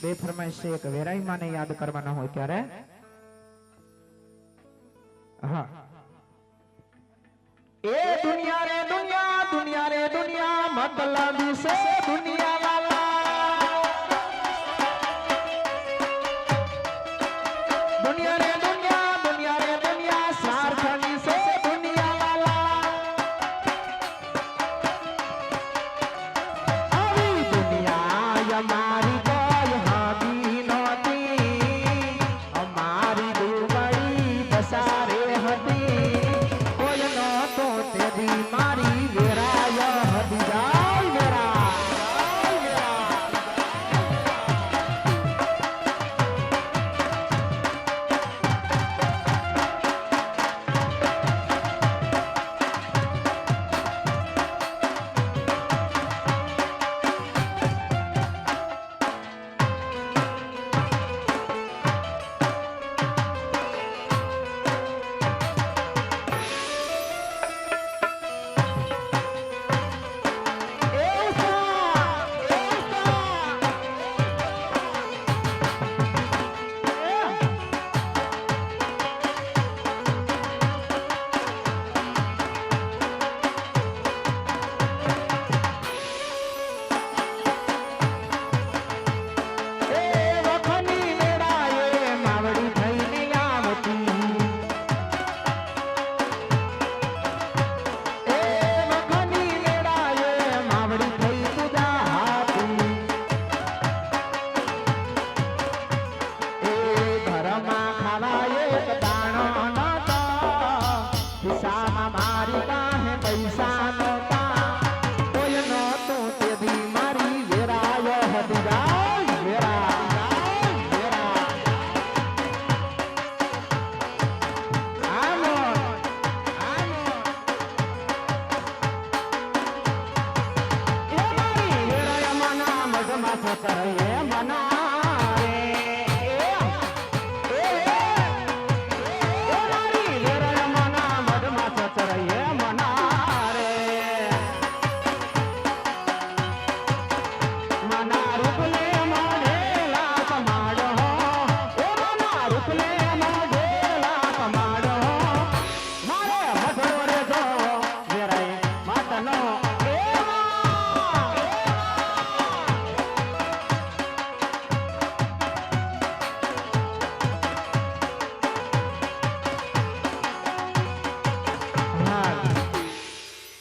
બે ફરમાઈશ છે એક વેરાઈ માને યાદ કરવાના હોય ત્યારે? હા. એ દુનિયા રે દુનિયા દુનિયા રે દુનિયા, મતલબી છે દુનિયા વાલા દુનિયા રે દુનિયા એક દાણો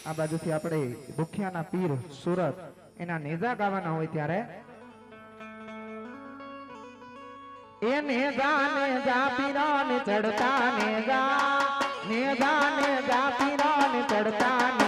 આ બાજુથી આપણે ભૂખ્યાના પીર સુરત એના નેજા ગાવાના હોય ત્યારે. એ નેજા નેજા પીરા ને ચડતા નેજા. નેજા નેજા પીરા ને ચડતા